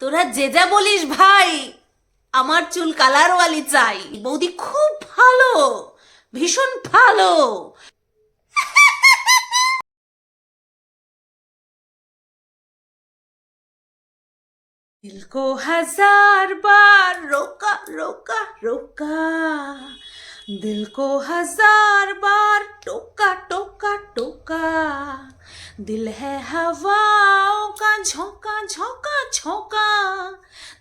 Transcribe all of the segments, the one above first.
তোরা যে যা বলিস ভাই আমার চুল কালারওয়ালি চাই বৌদি খুব ভালো ভীষণ ভালো दिल को हजार बार रोका रोका रोका दिल को हज़ार बार टोका टोका टोका। दिल है हवाओं का झोंका झोंका झोंका।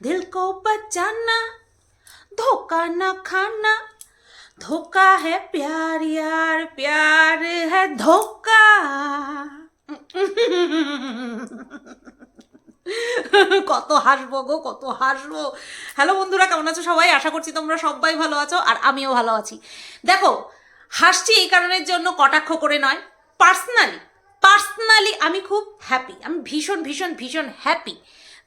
दिल को बचाना, धोखा न खाना। धोखा है प्यार यार, प्यार है धोखा। কত হাসবো গো, কত হাসবো। হ্যালো বন্ধুরা, কেমন আছো সবাই? আশা করছি তোমরা সবাই ভালো আছো আর আমিও ভালো আছি। দেখো, হাসছি এই কারণের জন্য কটাক্ষ করে নয়। পার্সোনালি পার্সোনালি আমি খুব হ্যাপি আমি ভীষণ ভীষণ ভীষণ হ্যাপি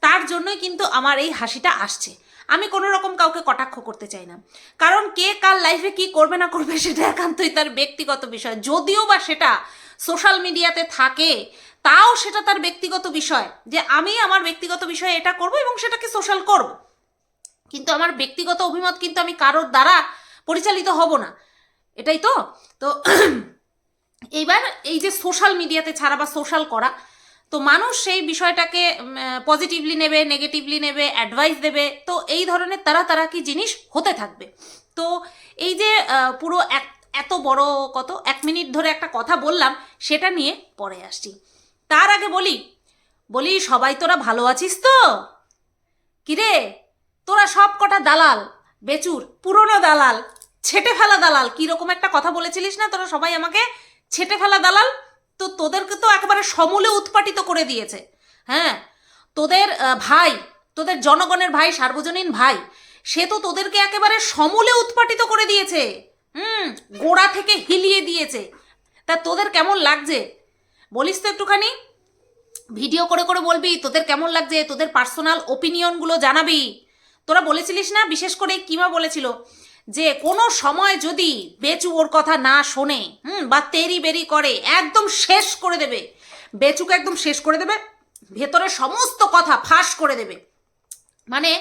তার জন্যই কিন্তু আমার এই হাসিটা আসছে। আমি কোনো রকম কাউকে কটাক্ষ করতে চাই না। কারণ কে কার লাইফে কি করবে না করবে সেটা একান্তই তার ব্যক্তিগত বিষয়। যদিও বা সেটা সোশ্যাল মিডিয়াতে থাকে তাও সেটা তার ব্যক্তিগত বিষয়, যে আমি আমার ব্যক্তিগত বিষয়ে এটা করব এবং সেটাকে সোশ্যাল করব। কিন্তু আমার ব্যক্তিগত অভিমত কিন্তু আমি কারোর দ্বারা পরিচালিত হব না। এটাই তো? তো এইবার এই যে সোশ্যাল মিডিয়াতে ছাড়া বা সোশ্যাল করা, তো মানুষ সেই বিষয়টাকে পজিটিভলি নেবে নেগেটিভলি নেবে অ্যাডভাইস দেবে, তো এই ধরনের তারা তারা কি জিনিস হতে থাকবে। তো এই যে পুরো এক, এত বড় কত, এক মিনিট ধরে একটা কথা বললাম, সেটা নিয়ে পরে আসছি। তার আগে বলি বলি, সবাই তোরা ভালো আছিস তো? কিরে, তোরা সব কটা দালাল, বেচুর, পুরনো দালাল, ছেটে ফেলা দালাল, কীরকম একটা কথা বলেছিলিস না? তোরা সবাই আমাকে ছেটে ফেলা দালাল? তো তোদেরকে তো একেবারে সমূলে উৎপাটিত করে দিয়েছে। হ্যাঁ তোদের ভাই, তোদের জনগণের ভাই, সার্বজনীন ভাই, সে তো তোদেরকে একেবারে সমূলে উৎপাটিত করে দিয়েছে। হুম, গোড়া থেকে হিলিয়ে দিয়েছে। তা তোদের কেমন লাগছে? বলিস তো একটুখানি। ভিডিও করে করে বলবি, তোদের কেমন লাগছে, তোদের পার্সোনাল ওপিনিয়নগুলো জানাবি। তোরা বলেছিলিস না, বিশেষ করে কিমা বলেছিল, যে কোনো সময় যদি বেচু ওর কথা না শোনে, হুম, বা তেরি বেরি করে, একদম শেষ করে দেবে। বেচুকে একদম শেষ করে দেবে, ভেতরে সমস্ত কথা ফাঁস করে দেবে। মানে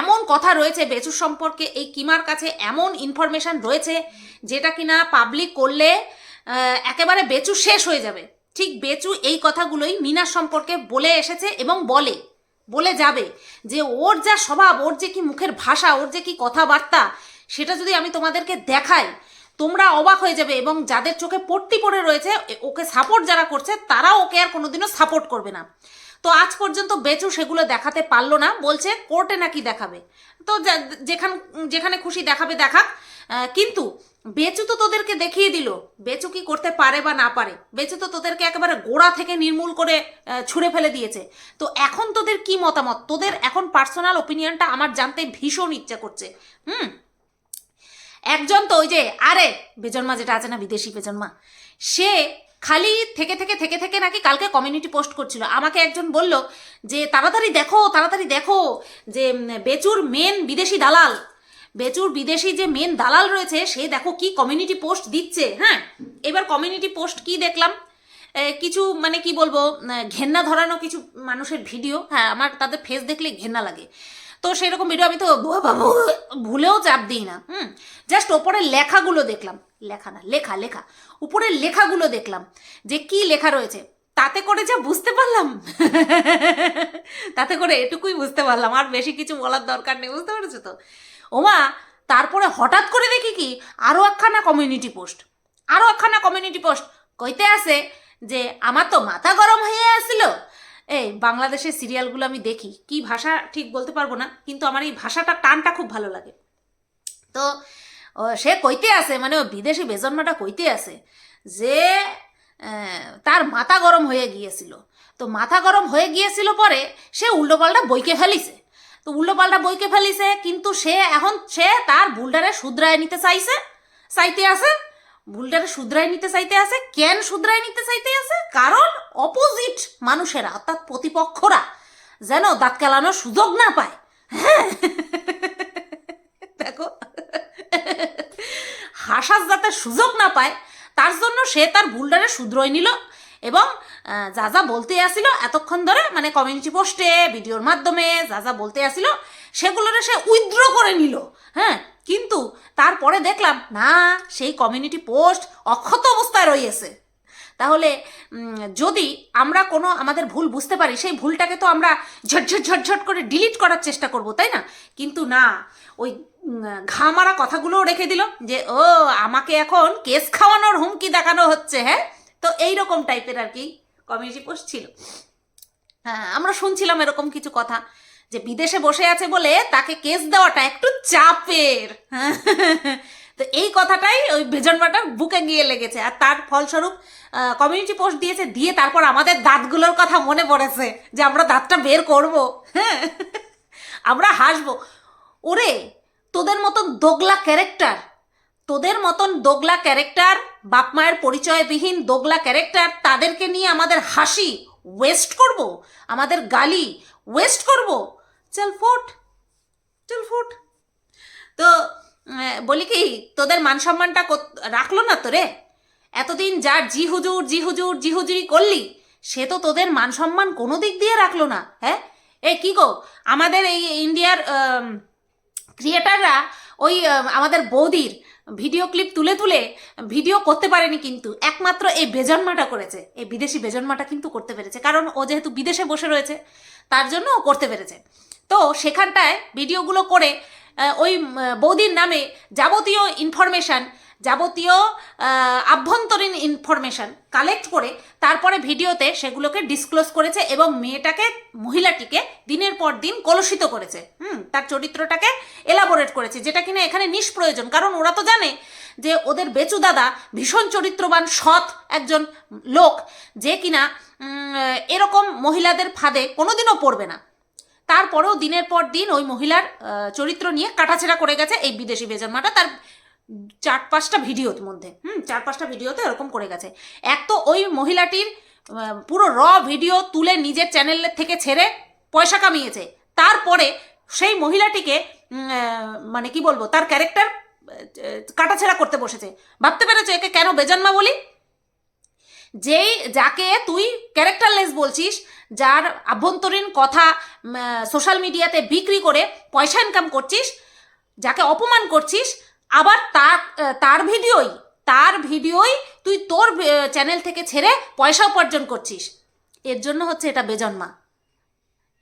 এমন কথা রয়েছে বেচু সম্পর্কে, এই কিমার কাছে এমন ইনফরমেশন রয়েছে, যেটা কিনা পাবলিক করলে একেবারে বেচু শেষ হয়ে যাবে। ঠিক বেচু এই কথাগুলোই মিনা সম্পর্কে বলে এসেছে এবং বলে বলে যাবে যে ওর যা স্বভাব, ওর যে কি মুখের ভাষা, ওর যে কি কথাবার্তা, সেটা যদি আমি তোমাদেরকে দেখাই, তোমরা অবাক হয়ে যাবে এবং যাদের চোখে পট্টি পড়ে রয়েছে ওকে সাপোর্ট যারা করছে, তারাও ওকে আর কোনোদিনও সাপোর্ট করবে না। তো আজ পর্যন্ত বেচু সেগুলো দেখাতে পারল না, বলছে কোর্টে নাকি দেখাবে। তো যেখান, যেখানে খুশি দেখাবে, দেখাক। কিন্তু বেচু তো তোদেরকে দেখিয়ে দিল। বেচু কি করতে পারে বা না পারে? বেচু তো তোদেরকে একেবারে গোড়া থেকে নির্মূল করে ছুঁড়ে ফেলে দিয়েছে। তো এখন তোদের কি মতামত? তোদের এখন পার্সোনাল ওপিনিয়নটা আমার জানতে ভীষণ ইচ্ছা করছে। হুম? একজন তো ওই যে, আরে বেজন্মা যেটা আছে না, বিদেশি বেজন্মা সে খালি থেকে থেকে থেকে থেকে নাকি কালকে কমিউনিটি পোস্ট করছিল। আমাকে একজন বলল যে, তাড়াতাড়ি দেখো তাড়াতাড়ি দেখো যে বেচুর মেন বিদেশি দালাল। বেচুর বিদেশি যে মেন দালাল রয়েছে, সে দেখো কি কমিউনিটি পোস্ট দিচ্ছে হ্যাঁ? এবার কমিউনিটি পোস্ট কি দেখলাম? কিছু মানে কি বলব ঘেন্না ধরানো কিছু মানুষের ভিডিও হ্যাঁ আমার তাদের ফেস দেখলে ঘেন্না লাগে। তো সেরকম ভিডিও আমি তো ভুলেও চাপ দিই না, হুম? জাস্ট ওপরের লেখাগুলো দেখলাম। লেখা না, লেখা লেখা। উপরের লেখাগুলো দেখলাম যে কি লেখা রয়েছে। তাতে করে যা বুঝতে পারলাম, তাতে করে এটুকুই বুঝতে পারলাম। আর বেশি কিছু বলার দরকার নেই, বুঝতে পেরেছ তো? ওমা, তারপরে হঠাৎ করে দেখি কি আরও একখানা কমিউনিটি পোস্ট আরও একখানা কমিউনিটি পোস্ট কইতে আছে যে, আমার তো মাথা গরম হয়ে আসছিল এই, বাংলাদেশের সিরিয়ালগুলো আমি দেখি। কি ভাষা ঠিক বলতে পারব না, কিন্তু আমার এই ভাষাটা, টানটা খুব ভালো লাগে। তো সে কইতে আছে মানে ও বিদেশি বেজন্মাটা কইতে আছে যে তার মাথা গরম হয়ে গিয়েছিল। তো মাথা গরম হয়ে গিয়েছিল পরে সে উল্টোপাল্টা বইকে ফেলিছে। তো উল্টোপাল্টা বইকে ফেলিছে, কিন্তু সে এখন, সে তার ভুলটারে শুধরায় নিতে চাইছে, চাইতে আছে ভুলটারে শুধরায় নিতে চাইতে আছে? কেন শুধরায় নিতে চাইতে আছে? কারণ অপোজিট মানুষেরা, অর্থাৎ প্রতিপক্ষরা, যেন দাঁত কেলানোর সুযোগ না পায়। হ্যাঁ? দেখো। হাসার যাতে সুযোগ না পায়, তার জন্য সে তার ভুলটারে শুধরোয় নিল এবং যা যা বলতে আসিল এতক্ষণ ধরে মানে কমিউনিটি পোস্টে ভিডিওর মাধ্যমে যা যা বলতে আসিল সেগুলোরে সে উইথড্র করে নিল। হ্যাঁ? কিন্তু তারপরে দেখলাম, না, সেই কমিউনিটি পোস্ট অক্ষত অবস্থায় রয়েছে। তাহলে যদি আমরা কোনো আমাদের ভুল বুঝতে পারি, সেই ভুলটাকে তো আমরা ঝটঝট ঝটঝট করে ডিলিট করার চেষ্টা করব, তাই না? কিন্তু না, ওই ঘামারা কথাগুলোও রেখে দিল যে, ও, আমাকে এখন কেস খাওয়ানোর হুমকি দেখানো হচ্ছে হ্যাঁ? তো এই রকম টাইপের আর কি কমিউনিটি পোস্ট ছিল। হ্যাঁ আমরা শুনছিলাম এরকম কিছু কথা। যে বিদেশে বসে আছে বলে তাকে কেস দেওয়াটা একটু চাপের। তো এই কথাটাই ওই বেজনবাটার বুকে গিয়ে লেগেছে। আর তার ফলস্বরূপ কমিউনিটি পোস্ট দিয়েছে, দিয়ে তারপর আমাদের দাঁতগুলোর কথা মনে পড়েছে যে আমরা দাঁতটা বের করব। হ্যাঁ আমরা হাসবো। ওরে, তোদের মতন দোগলা ক্যারেক্টার তোদের মতন দোগলা ক্যারেক্টার বাপ মায়ের পরিচয়বিহীন দোগলা ক্যারেক্টার তাদেরকে নিয়ে আমাদের হাসি ওয়েস্ট করব? আমাদের গালি ওয়েস্ট করব? চল ফুট চল ফুট। তো বলি কি, তোদের মান সম্মানটা রাখল না তো রে এতদিন যার জি হুজুর জি হুজুর, জি হুজুরি করলি, সে তো তোদের মান সম্মান কোনো দিক দিয়ে রাখল না হ্যাঁ? এ, কি গো, আমাদের এই ইন্ডিয়ার ক্রিয়েটাররা ওই আমাদের বৌদির ভিডিও ক্লিপ তুলে তুলে ভিডিও করতে পারেনি কিন্তু, একমাত্র এই বেজন্মাটা করেছে। এই বিদেশি বেজন্মাটা কিন্তু করতে পেরেছে, কারণ ও যেহেতু বিদেশে বসে রয়েছে, তার জন্য ও করতে পেরেছে। তো সেখানটায় ভিডিওগুলো করে ওই বৌদির নামে যাবতীয় ইনফরমেশান যাবতীয় আভ্যন্তরীণ ইনফরমেশান কালেক্ট করে তারপরে ভিডিওতে সেগুলোকে ডিসক্লোজ করেছে এবং মেয়েটাকে, মহিলাটিকে দিনের পর দিন কলুষিত করেছে। হুম, তার চরিত্রটাকে এলাবোরেট করেছে, যেটা কিনা এখানে নিষ্প্রয়োজন। কারণ ওরা তো জানে যে ওদের বেচু দাদা ভীষণ চরিত্রবান, সৎ একজন লোক, যে কিনা এরকম মহিলাদের ফাঁদে কোনোদিনও পড়বে না। তারপরেও দিনের পর দিন ওই মহিলার চরিত্র নিয়ে কাটাছেড়া করে গেছে এই বিদেশি বেজন্মাটা তার চার পাঁচটা ভিডিওর মধ্যে, হুম চার পাঁচটা ভিডিওতে এরকম করে গেছে। এক তো ওই মহিলাটির পুরো র ভিডিও তুলে নিজের চ্যানেলের থেকে ছেড়ে পয়সা কামিয়েছে। তারপরে সেই মহিলাটিকে মানে কি বলব, তার ক্যারেক্টার কাটাছেড়া করতে বসেছে। ভাবতে পেরেছ একে কেন বেজন্মা বলি? যেই যাকে তুই ক্যারেক্টারলেস বলছিস, যার আভ্যন্তরীণ কথা সোশ্যাল মিডিয়াতে বিক্রি করে পয়সা ইনকাম করছিস, যাকে অপমান করছিস, আবার তার তার ভিডিওই তার ভিডিওই তুই তোর চ্যানেল থেকে ছেড়ে পয়সা উপার্জন করছিস। এর জন্য হচ্ছে এটা বেজন্মা।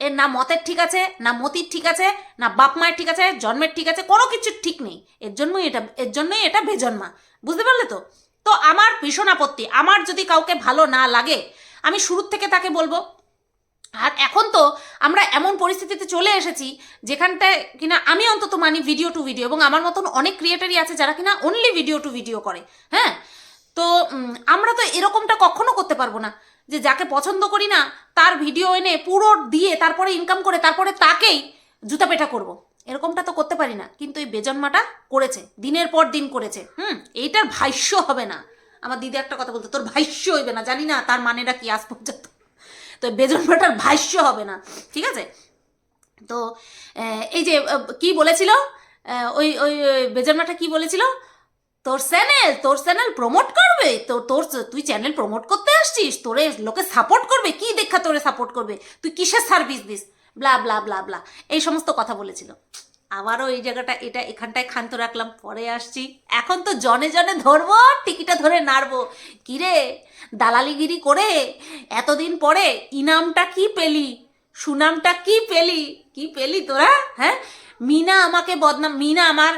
এর না মতের ঠিক আছে, না মতির ঠিক আছে, না বাপ মায়ের ঠিক আছে, জন্মের ঠিক আছে, কোনো কিছুর ঠিক নেই। এর জন্যই এটা, এর জন্যই এটা বেজন্মা। বুঝতে পারলে তো? তো আমার ভীষণ আপত্তি। আমার যদি কাউকে ভালো না লাগে, আমি শুরুর থেকে তাকে বলব। আর এখন তো আমরা এমন পরিস্থিতিতে চলে এসেছি, যেখানটায় কিনা আমি অন্তত মানি ভিডিও টু ভিডিও এবং আমার মতন অনেক ক্রিয়েটারই আছে যারা কিনা অনলি ভিডিও টু ভিডিও করে হ্যাঁ? তো আমরা তো এরকমটা কখনো করতে পারব না, যে যাকে পছন্দ করি না, তার ভিডিও এনে পুরো দিয়ে তারপরে ইনকাম করে তারপরে তাকেই জুতা পেটা করব। এরকমটা তো করতে পারি না। কিন্তু এই বেজন্মাটা করেছে, দিনের পর দিন করেছে। হুম, এইটার ভাষ্য হবে না। আমার দিদি একটা কথা বলতো, তোর ভাষ্য হইবে না, জানি না তার মানেটা কি আজ পর্যন্ত। তো বেজন্মাটার ভাষ্য হবে না, ঠিক আছে? তো এই যে কি বলেছিল? ওই ওই বেজন্মাটা কি বলেছিল? তোর চ্যানেল তোর চ্যানেল প্রমোট করবে? তো, তোর তুই চ্যানেল প্রমোট করতে আসছিস? তোরে লোকে সাপোর্ট করবে? কি দেখা তোরে সাপোর্ট করবে? তুই কিসের service this? Blah blah blah blah এই সমস্ত কথা বলেছিল। আবারও এই জায়গাটা, এটা এখানটায় ক্ষান্ত রাখলাম, পরে আসছি। এখন তো জনে জনে ধরবো টিকিটা ধরে নাড়বো। কিরে, দালালিগিরি করে এতদিন পরে ইনামটা কি পেলি? সুনামটা কি পেলি? কি পেলি তোরা হ্যাঁ? মিনা আমাকে বদনাম, মিনা আমার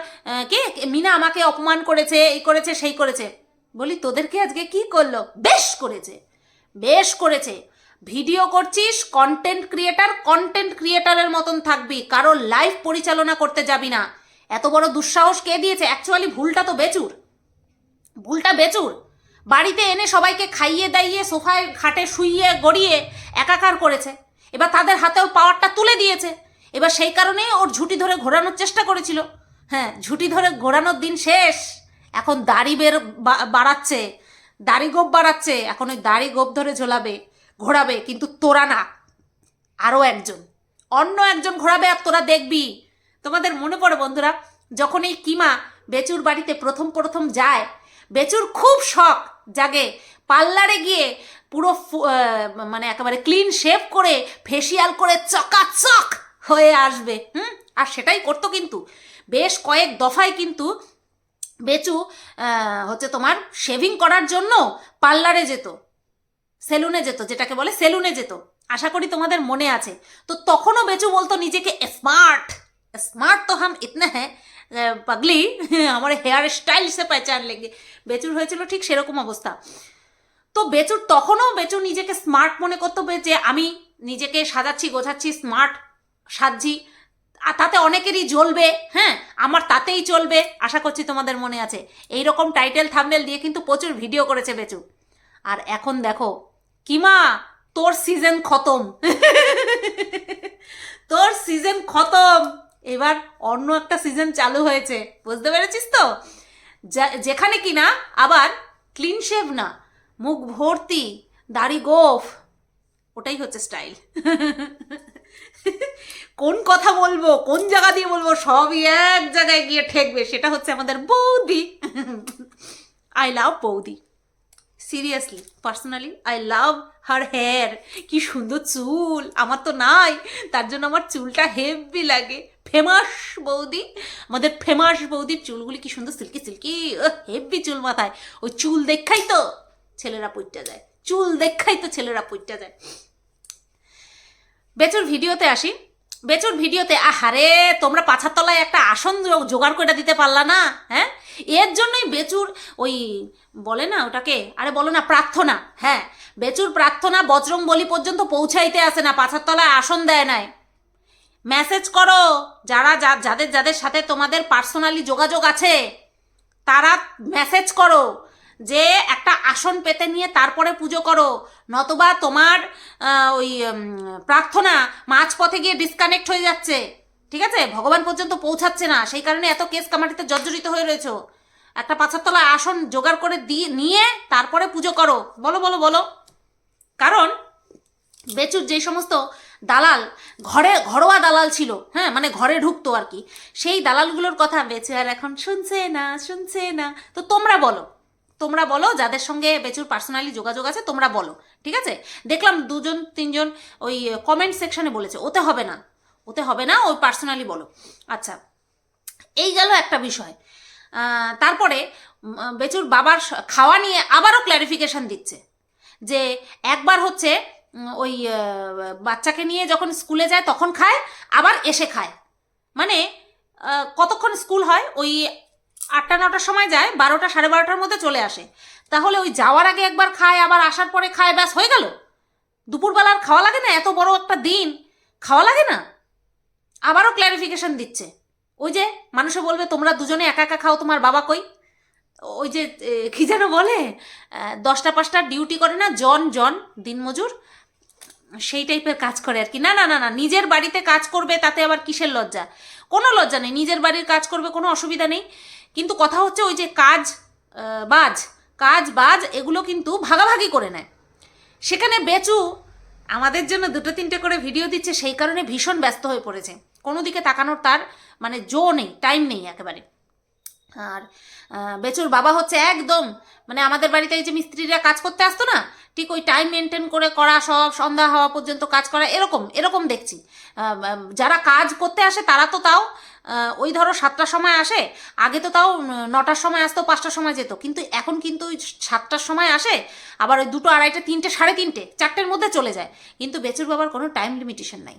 কে? মিনা আমাকে অপমান করেছে, এই করেছে, সেই করেছে। বলি, তোদেরকে আজকে কি করল? বেশ করেছে। বেশ করেছে। ভিডিও করছিস কন্টেন্ট ক্রিয়েটার কন্টেন্ট ক্রিয়েটারের মতন থাকবি কারও লাইভ পরিচালনা করতে যাবি না। এত বড় দুঃসাহস কে দিয়েছে? অ্যাকচুয়ালি ভুলটা তো বেচুর। ভুলটা বেচুর। বাড়িতে এনে সবাইকে খাইয়ে দাইয়ে, সোফায়, খাটে শুইয়ে, গড়িয়ে একাকার করেছে। এবার তাদের হাতে ওর পাওয়ারটা তুলে দিয়েছে। এবার সেই কারণেই ওর ঝুঁটি ধরে ঘোরানোর চেষ্টা করেছিল। হ্যাঁ ঝুঁটি ধরে ঘোরানোর দিন শেষ। এখন দাড়ি বের বাড়াচ্ছে। দাড়ি গোপ বাড়াচ্ছে। এখন ওই দাড়ি গোপ ধরে ঝোলাবে। ঘোরাবে, কিন্তু তোরা না। আরও একজন। অন্য একজন ঘোরাবে আর তোরা দেখবি। তোমাদের মনে পড়ে বন্ধুরা, যখন এই কিমা বেচুর বাড়িতে প্রথম প্রথম যায়, বেচুর খুব শখ জাগে পার্লারে গিয়ে পুরো মানে একেবারে ক্লিন শেভ করে ফেসিয়াল করে চকাচক হয়ে আসবে। হুম? আর সেটাই করতো কিন্তু। বেশ কয়েক দফায় কিন্তু বেচু হচ্ছে তোমার শেভিং করার জন্য পার্লারে যেত। সেলুনে যেত, যেটাকে বলে সেলুনে যেত। আশা করি তোমাদের মনে আছে। তো তখনও বেচু বলতো নিজেকে স্মার্ট স্মার্ট তো হাম ইতনে হ্যাঁ পাগলি, আমার হেয়ার স্টাইল সে পেচান লেগে। বেচুর হয়েছিল ঠিক সেরকম অবস্থা। তো বেচুর তখনও বেচু নিজেকে স্মার্ট মনে করতো যে আমি নিজেকে সাজাচ্ছি, গোছাচ্ছি স্মার্ট সাজছি। আর তাতে অনেকেরই জ্বলবে হ্যাঁ আমার তাতেই চলবে, আশা করছি তোমাদের মনে আছে। এই রকম টাইটেল থাম্বনেল দিয়ে কিন্তু প্রচুর ভিডিও করেছে বেচু। আর এখন দেখো কিমা, তোর সিজন খতম। তোর সিজন খতম। এবার অন্য একটা সিজন চালু হয়েছে। বুঝতে পেরেছিস তো? যেখানে কিনা আবার ক্লিন শেভ না, মুখ ভর্তি, দাড়ি গোফ, ওটাই হচ্ছে স্টাইল কোন কথা বলব, কোন জায়গা দিয়ে বলব, সবই এক জায়গায় গিয়ে ঠেকবে, সেটা হচ্ছে আমাদের বৌদি। আই লাভ বৌদি। Seriously personally I love her hair কি সুন্দর চুল। আমার তো নাই। তার জন্য আমার চুলটা হেভি লাগে। ফেমাস বৌদি। আমাদের ফেমাস বৌদির চুলগুলি কি সুন্দর সিল্কি সিল্কি হেভি চুল মাথায়। ওই চুল দেখাই তো ছেলেরা পুইটটা যায়। চুল দেখাই তো ছেলেরা পুইটটা যায়। বেচুর ভিডিওতে আসি। বেচুর ভিডিওতে, আহারে, তোমরা পাছার তলায় একটা আসন জোগাড় করে দিতে পারলা না হ্যাঁ? এর জন্যই বেচুর ওই, বলে না ওটাকে, আরে বলো না, প্রার্থনা হ্যাঁ? বেচুর প্রার্থনা বজরং বলি পর্যন্ত পৌঁছাইতে আসে না পাছার তলায় আসন দেয় নাই। মেসেজ করো, যারা যাদের যাদের সাথে তোমাদের পার্সোনালি যোগাযোগ আছে, তারা মেসেজ করো যে একটা আসন পেতে নিয়ে তারপরে পুজো করো, নতবা তোমার ওই প্রার্থনা মাঝপথে গিয়ে ডিসকানেক্ট হয়ে যাচ্ছে। ঠিক আছে? ভগবান পর্যন্ত পৌঁছাচ্ছে না। সেই কারণে এত কেস কামাটিতে জর্জরিত হয়ে রয়েছো। একটা পাঁচার আসন জোগাড় করে দিয়ে নিয়ে তারপরে পুজো করো। বলো বলো বলো। কারণ বেচুর যে সমস্ত দালাল, ঘরে, ঘরোয়া দালাল ছিল হ্যাঁ মানে ঘরে ঢুকতো আর কি, সেই দালালগুলোর কথা বেচু আর এখন শুনছে না শুনছে না। তো তোমরা বলো তোমরা বলো, যাদের সঙ্গে বেচুর পার্সোনালি যোগাযোগ আছে, তোমরা বলো, ঠিক আছে? দেখলাম দুজন, তিনজন ওই কমেন্ট সেকশনে বলেছে, ওতে হবে না, ওতে হবে না, ওই পার্সোনালি বলো। আচ্ছা এই গেল একটা বিষয়। তারপরে বেচুর বাবার খাওয়া নিয়ে আবারও ক্ল্যারিফিকেশন দিচ্ছে, যে একবার হচ্ছে ওই বাচ্চাকে নিয়ে যখন স্কুলে যায়, তখন খায়, আবার এসে খায়। মানে কতক্ষণ স্কুল হয়? ওই আটটা, নটার সময় যায়, বারোটা, সাড়ে বারোটার মধ্যে চলে আসে। তাহলে ওই যাওয়ার আগে একবার খায়, আবার আসার পরে খায়, ব্যাস, হয়ে গেল? দুপুরবেলার খাওয়া লাগে না? এত বড় একটা দিন। খাওয়া লাগে না? আবারও ক্ল্যারিফিকেশন দিচ্ছে। ওই যে মানুষে বলবে, তোমরা দুজনে একা একা খাও, তোমার বাবা কই? ওই যে কি যেন বলে? দশটা, পাঁচটা ডিউটি করে না, জন জন, দিনমজুর, সেই টাইপের কাজ করে আর কি। না না না না, নিজের বাড়িতে কাজ করবে, তাতে আবার কিসের লজ্জা? কোনো লজ্জা নেই। নিজের বাড়ির কাজ করবে, কোনো অসুবিধা নেই। কিন্তু কথা হচ্ছে ওই যে কাজ বাজ কাজ, বাজ, এগুলো কিন্তু ভাগাভাগি করে নেয়। সেখানে বেচু আমাদের জন্য দুটো তিনটে করে ভিডিও দিচ্ছে, সেই কারণে ভীষণ ব্যস্ত হয়ে পড়েছে। কোনো দিকে তাকানোর তার মানে জো নেই, টাইম নেই একেবারে। আর বেচুর বাবা হচ্ছে একদম মানে আমাদের বাড়িতে এই যে মিস্ত্রিরা কাজ করতে আসতো না, ঠিক ওই টাইম মেনটেন করে করা, সব সন্ধ্যা হওয়া পর্যন্ত কাজ করা, এরকম এরকম দেখছি। যারা কাজ করতে আসে তারা তো তাও ওই ধরো সাতটার সময় আসে, আগে তো তাও নটার সময় আসতো, পাঁচটার সময় যেত, কিন্তু এখন কিন্তু ওই সাতটার সময় আসে, আবার ওই দুটো আড়াইটে, তিনটে, সাড়ে তিনটে, চারটের মধ্যে চলে যায়, কিন্তু বেচুর বাবার কোনো টাইম লিমিটেশন নাই।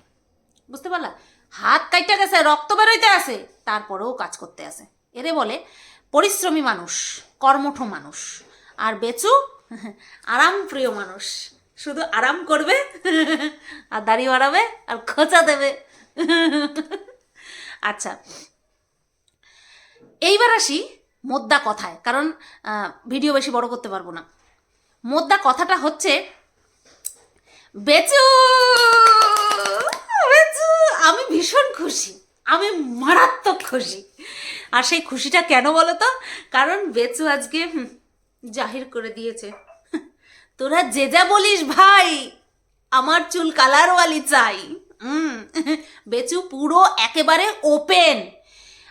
বুঝতে পারলা? হাত কাইটা গেছে, রক্ত বেরোইতে আসে, তারপরেও কাজ করতে আসে। এরে বলে পরিশ্রমী মানুষ, কর্মঠ মানুষ। আর বেচু, আরাম প্রিয় মানুষ। শুধু আরাম করবে আর দাড়ি বাড়াবে আর খোঁচা দেবে। আচ্ছা এইবার আসি মোদ্দা কথায়, কারণ ভিডিও বেশি বড় করতে পারব না। মোদ্দা কথাটা হচ্ছে, বেচু বেচু, আমি ভীষণ খুশি, আমি মারাত্মক খুশি। আর সেই খুশিটা কেন বলো তো কারণ বেচু আজকে জাহির করে দিয়েছে। তোরা যে যা বলিস ভাই, আমার চুল কালারওয়ালি চাই। হুম, বেচু পুরো একেবারে ওপেন।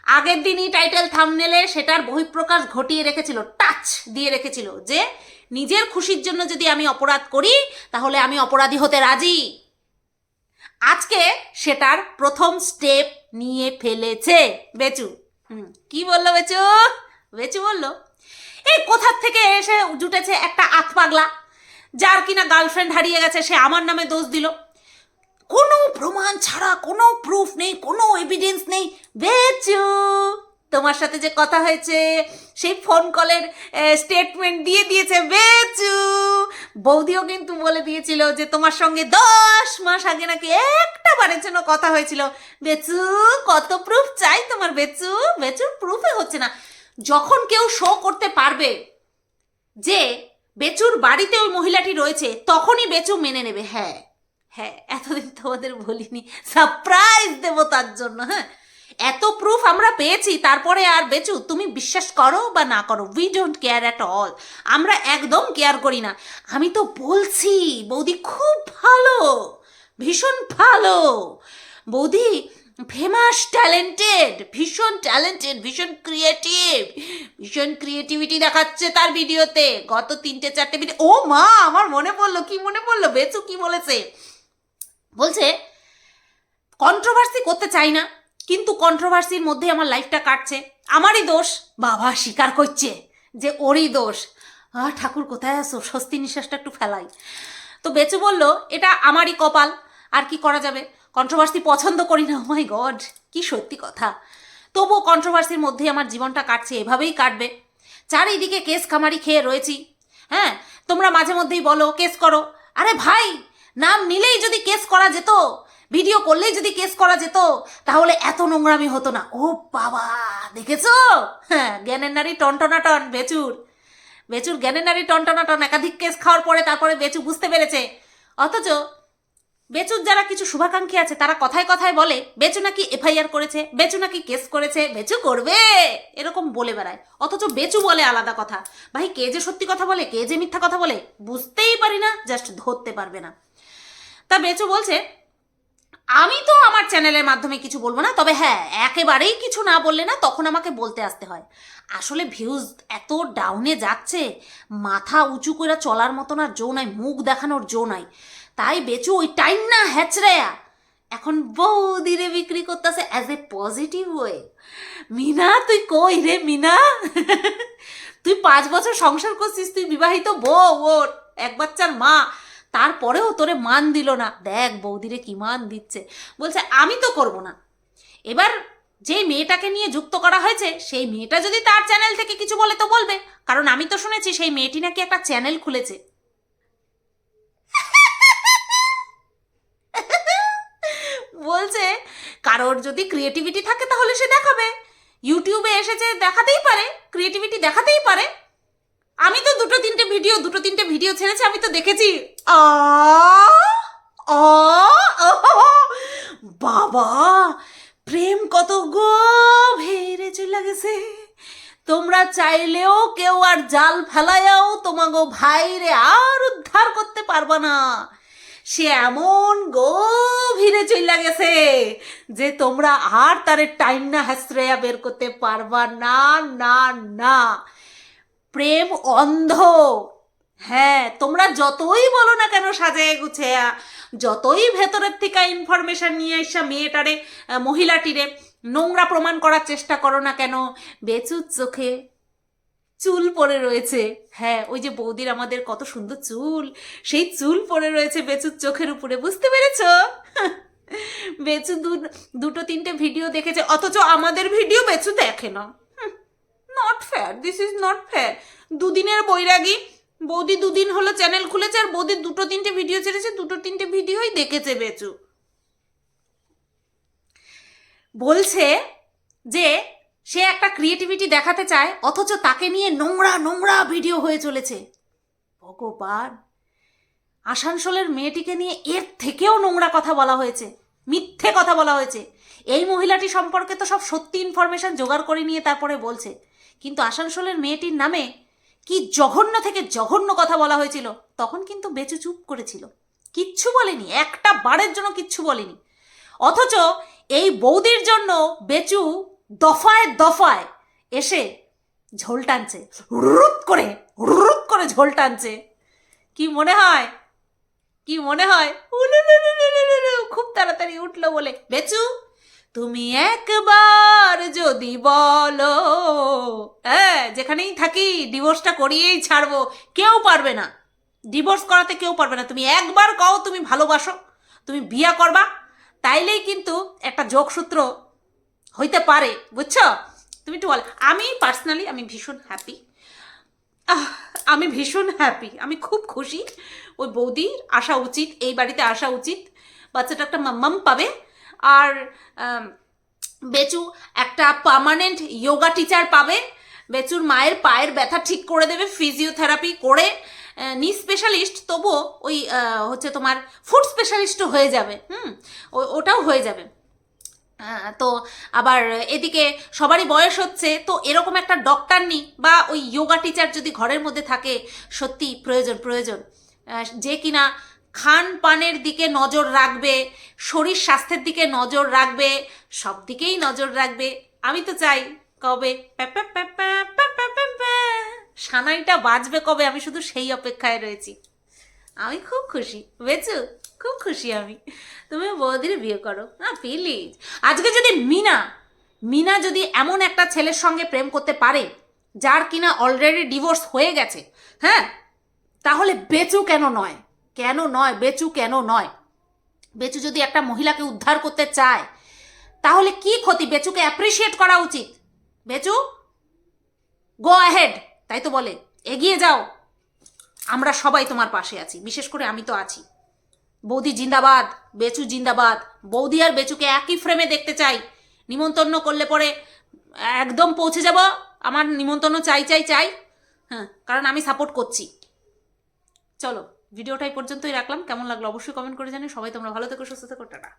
আগের দিনই টাইটেল থামনেলে সেটার বহিঃপ্রকাশ ঘটিয়ে রেখেছিল, টাচ দিয়ে রেখেছিল যে নিজের খুশির জন্য যদি আমি অপরাধ করি, তাহলে আমি অপরাধী হতে রাজি। আজকে সেটার প্রথম স্টেপ নিয়ে ফেলেছে বেচু। হুম, কি বলল বেচু? বেচু বলল, এই কোথার থেকে এসে জুটেছে একটা আত পাগলা? যার কিনা গার্লফ্রেন্ড হারিয়ে গেছে, সে আমার নামে দোষ দিল। কোনো প্রমাণ ছাড়া, কোনো প্রুফ নেই, কোনো এভিডেন্স নেই। বেচু তোমার সাথে যে কথা হয়েছে, সেই ফোন কলের স্টেটমেন্ট দিয়ে দিয়েছে বেচু। বৌদিও কিন্তু বলে দিয়েছিল যে তোমার সঙ্গে দশ মাস আগে নাকি একটা বারের জন্য কথা হয়েছিল। বেচু, কত প্রুফ চাই তোমার বেচু? বেচুর প্রুফে হচ্ছে না। যখন কেউ শো করতে পারবে যে বেচুর বাড়িতে ওই মহিলাটি রয়েছে, তখনই বেচু মেনে নেবে। হ্যাঁ হ্যাঁ এতদিন তোমাদের বলিনি। সারপ্রাইজ দেবো তার জন্য হ্যাঁ। এত প্রুফ আমরা পেয়েছি, তারপরে আর বেচু, তুমি বিশ্বাস করো বা না করো we don't care at all আমরা একদম কেয়ার করি না। আমি তো বলছি, বৌদি খুব ভালো, ভীষণ ভালো। বৌদি ফেমাস ট্যালেন্টেড ভীষণ ট্যালেন্টেড ভীষণ ক্রিয়েটিভ ভীষণ ক্রিয়েটিভিটি দেখাচ্ছে তার ভিডিওতে। গত তিনটে, চারটে ভিডিও ও মা, আমার মনে পড়ল, কি মনে পড়ল? বেচু কি বলেছে? বলছে কন্ট্রোভার্সি করতে চাই না। কিন্তু কন্ট্রোভার্সির মধ্যে আমার লাইফটা কাটছে। আমারই দোষ, বাবা স্বীকার করছে যে ওরই দোষ। আহ ঠাকুর কোথায় আসো স্বস্তি নিঃশ্বাসটা একটু ফেলাই। তো বেচু বলল, এটা আমারই কপাল, আর কি করা যাবে? কন্ট্রোভার্সি পছন্দ করি না মাই গড কি সত্যি কথা। তবুও কন্ট্রোভার্সির মধ্যে আমার জীবনটা কাটছে, এভাবেই কাটবে। চারিদিকে কেস কামারি খেয়ে রয়েছি। হ্যাঁ তোমরা মাঝে মধ্যেই বলো, কেস করো। আরে ভাই, নাম নিলেই যদি কেস করা যেত ভিডিও করলেই যদি কেস করা যেত, তাহলে এত নোংরামি হতো না। ও বাবা, দেখেছ? হ্যাঁ জ্ঞানের নারী টনটনাটন, বেচুর। বেচুর, জ্ঞানের নারী টনটনাটন, একাধিক কেস খাওয়ার পরে তারপরে বেচু বুঝতে পেরেছে। অথচ বেচুর যারা কিছু শুভাকাঙ্ক্ষী আছে, তারা কথায় কথায় বলে, বেচু নাকি এফআইআর করেছে? বেচু নাকি কেস করেছে? বেচু করবে? এরকম বলে বেড়ায়। অথচ বেচু বলে আলাদা কথা। ভাই, কে যে সত্যি কথা বলে, কে যে মিথ্যা কথা বলে, বুঝতেই পারি না, জাস্ট ধরতে পারবে না। তা বেচু বলছে আমি তো আমার চ্যানেলের মাধ্যমে কিছু বলব না, তবে হ্যাঁ একেবারেই কিছু না বললে না তখন আমাকে বলতে আসতে হয়। আসলে ভিউজ এত ডাউনে যাচ্ছে, মাথা উঁচু করে চলার মতন আর জো নাই, মুখ দেখানোর জো নাই। তাই বেচু ওই টাইম না হ্যাচড়ায়া এখন বৌদিরে বিক্রি করতেছে as a positive way Mina, তুই কই রে মিনা? তুই পাঁচ বছর সংসার করছিস, তুই বিবাহিত বউ, ওর এক বাচ্চার মা। তারপরেও তোরে মান দিল না। দেখ বৌদিরে কি মান দিচ্ছে। বলছে, আমি তো করব না। এবার যে মেয়েটাকে নিয়ে যুক্ত করা হয়েছে, সেই মেয়েটা যদি তার চ্যানেল থেকে কিছু বলে তো বলবে। কারণ আমি তো শুনেছি সেই মেয়েটি নাকি একটা চ্যানেল খুলেছে। বলছে, কারোর যদি ক্রিয়েটিভিটি থাকে তাহলে সে দেখাবে। ইউটিউবে এসেছে দেখাতেই পারে ক্রিয়েটিভিটি দেখাতেই পারে। আমি তো দুটো তিনটে ভিডিও দুটো তিনটে ভিডিও ছেড়েছি, আমি তো দেখেছি। বাবা, প্রেম কত গভীরে চলে গেছে তোমরা চাইলেও কেউ আর জাল ফেলাইয়াও তোমাগো ভাইরে আর উদ্ধার করতে পারবা না। সে এমন গভীরে চলে গেছে যে তোমরা আর তারে টাইম না হ্যাস্ত্রেয়া বের করতে পারবা না না না। প্রেম অন্ধ। হ্যাঁ তোমরা যতই বলো না কেন সাজায় গুছেয়া, যতই ভেতরের থেকে ইনফরমেশন নিয়ে এসা মেয়েটারে মহিলাটিরে নোংরা প্রমাণ করার চেষ্টা করো না কেন, বেচুর চোখে চুল পড়ে রয়েছে। হ্যাঁ ওই যে বৌদির আমাদের কত সুন্দর চুল, সেই চুল পড়ে রয়েছে বেচুর চোখের উপরে, বুঝতে পেরেছ? বেচু দুটো তিনটে ভিডিও দেখেছে, অথচ আমাদের ভিডিও বেচু দেখে না। Not fair this is not fair দুদিনের বৈরাগী। বৌদি দুদিন হলো চ্যানেল খুলেছে আর বৌদি দুটো তিনটে ভিডিও ছেড়েছে, দুটো তিনটে ভিডিওই দেখেছে বেচু। বলছে যে সে একটা ক্রিয়েটিভিটি দেখাতে চায়, অথচ তাকে নিয়ে নোংরা নোংরা ভিডিও হয়ে চলেছে। ভগবান। আসানসোলের মেয়েটিকে নিয়ে এর থেকেও নোংরা কথা বলা হয়েছে, মিথ্যে কথা বলা হয়েছে। এই মহিলাটি সম্পর্কে তো সব সত্যি ইনফরমেশন জোগাড় করে নিয়ে তারপরে বলছে। কিন্তু আসানসোলের মেয়েটির নামে কি জঘন্য থেকে জঘন্য কথা বলা হয়েছিল, তখন কিন্তু বেচু চুপ করেছিল। কিচ্ছু বলেনি, একটা বারের জন্য কিচ্ছু বলেনি। অথচ এই বৌদির জন্য বেচু দফায় দফায় এসে ঝোল টানছে, রুত করে রুত করে ঝোল টানছে। কি মনে হয়? কি মনে হয়? খুব তাড়াতাড়ি উঠল বলে, বেচু তুমি একবার যদি বলো। হ্যাঁ যেখানেই থাকি ডিভোর্সটা করিয়েই ছাড়বো। কেউ পারবে না। ডিভোর্স করাতে কেউ পারবে না। তুমি একবার কও তুমি ভালোবাসো, তুমি বিয়া করবা। তাইলেই কিন্তু একটা যোগসূত্র হইতে পারে, বুঝছ? তুমি একটু বলো, আমি পার্সোনালি আমি ভীষণ হ্যাপি আমি ভীষণ হ্যাপি আমি খুব খুশি। ওই বৌদির আসা উচিত, এই বাড়িতে আসা উচিত। বাচ্চাটা একটা মাম্মাম পাবে। আর বেচু একটা পার্মানেন্ট যোগা টিচার পাবে। বেচুর মায়ের পায়ের ব্যথা ঠিক করে দেবে ফিজিওথেরাপি করে। নি স্পেশালিস্ট তবুও ওই হচ্ছে তোমার ফুড স্পেশালিস্টও হয়ে যাবে। হুম ওটাও হয়ে যাবে। তো আবার এদিকে সবারই বয়স হচ্ছে, তো এরকম একটা ডক্টর নি বা ওই যোগা টিচার যদি ঘরের মধ্যে থাকে সত্যি প্রয়োজন প্রয়োজন। যে কিনা খান পানের দিকে নজর রাখবে, শরীর স্বাস্থ্যের দিকে নজর রাখবে, সব দিকেই নজর রাখবে। আমি তো চাই কবে সানাইটা বাজবে কবে, আমি শুধু সেই অপেক্ষায় রয়েছি। আমি খুব খুশি বেচু খুব খুশি আমি। তুমি বৌদির বিয়ে করো। না প্লিজ আজকে যদি মিনা মিনা যদি এমন একটা ছেলের সঙ্গে প্রেম করতে পারে, যার কিনা অলরেডি ডিভোর্স হয়ে গেছে হ্যাঁ? তাহলে বেচু কেন নয়? কেন নয়? বেচু কেন নয়? বেচু যদি একটা মহিলাকে উদ্ধার করতে চায়, তাহলে কি ক্ষতি? বেচুকে অ্যাপ্রিসিয়েট করা উচিত। বেচু গো অ্যাহেড তাই তো বলে। এগিয়ে যাও। আমরা সবাই তোমার পাশে আছি, বিশেষ করে আমি তো আছি। বৌদি জিন্দাবাদ, বেচু জিন্দাবাদ। বৌদি আর বেচুকে একই ফ্রেমে দেখতে চাই। নিমন্ত্রণ করলে পরে একদম পৌঁছে যাব। আমার নিমন্ত্রণ চাই চাই চাই। হ্যাঁ কারণ আমি সাপোর্ট করছি। চলো। ভিডিওটা এই পর্যন্তই রাখলাম। কেমন লাগল অবশ্যই কমেন্ট করে জানিও। সবাই তোমরা ভালো থেকো, সুস্থ থেকো, টাটা।